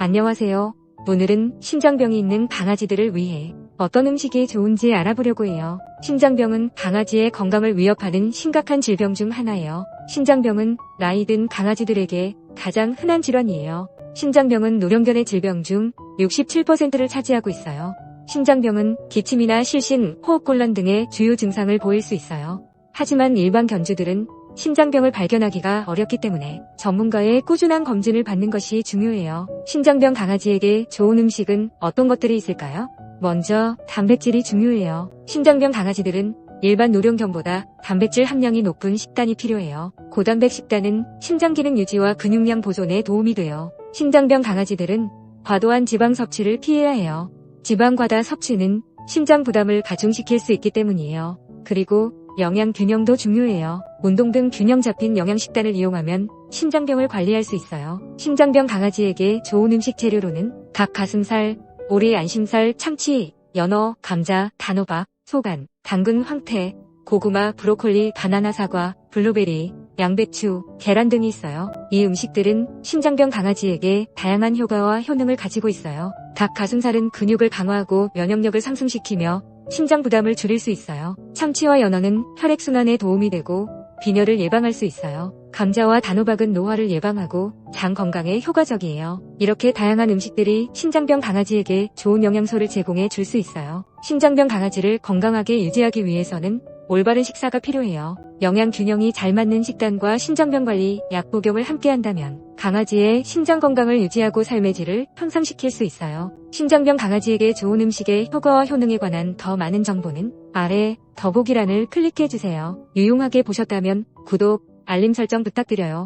안녕하세요. 오늘은 신장병이 있는 강아지들을 위해 어떤 음식이 좋은지 알아보려고 해요. 신장병은 강아지의 건강을 위협하는 심각한 질병 중 하나예요. 신장병은 나이 든 강아지들에게 가장 흔한 질환이에요. 신장병은 노령견의 질병 중 67%를 차지하고 있어요. 신장병은 기침이나 실신, 호흡곤란 등의 주요 증상을 보일 수 있어요. 하지만 일반 견주들은 신장병을 발견하기가 어렵기 때문에 전문가의 꾸준한 검진을 받는 것이 중요해요. 신장병 강아지에게 좋은 음식은 어떤 것들이 있을까요? 먼저 단백질이 중요해요. 신장병 강아지들은 일반 노령견보다 단백질 함량이 높은 식단이 필요해요. 고단백 식단은 신장 기능 유지와 근육량 보존에 도움이 돼요. 신장병 강아지들은 과도한 지방 섭취를 피해야 해요. 지방 과다 섭취는 심장 부담을 가중시킬 수 있기 때문이에요. 그리고 영양 균형도 중요해요. 운동 등 균형 잡힌 영양 식단을 이용하면 신장병을 관리할 수 있어요. 신장병 강아지에게 좋은 음식 재료로는 닭 가슴살, 오리 안심살, 참치, 연어, 감자, 단호박, 소간, 당근 황태, 고구마, 브로콜리, 바나나 사과, 블루베리, 양배추, 계란 등이 있어요. 이 음식들은 신장병 강아지에게 다양한 효과와 효능을 가지고 있어요. 닭 가슴살은 근육을 강화하고 면역력을 상승시키며 심장 부담을 줄일 수 있어요. 참치와 연어는 혈액순환에 도움이 되고 빈혈을 예방할 수 있어요. 감자와 단호박은 노화를 예방하고 장 건강에 효과적이에요. 이렇게 다양한 음식들이 신장병 강아지에게 좋은 영양소를 제공해 줄 수 있어요. 신장병 강아지를 건강하게 유지하기 위해서는 올바른 식사가 필요해요. 영양 균형이 잘 맞는 식단과 신장병 관리, 약 복용을 함께 한다면 강아지의 신장 건강을 유지하고 삶의 질을 향상시킬 수 있어요. 신장병 강아지에게 좋은 음식의 효과와 효능에 관한 더 많은 정보는 아래 더보기란을 클릭해 주세요. 유용하게 보셨다면 구독, 알림 설정 부탁드려요.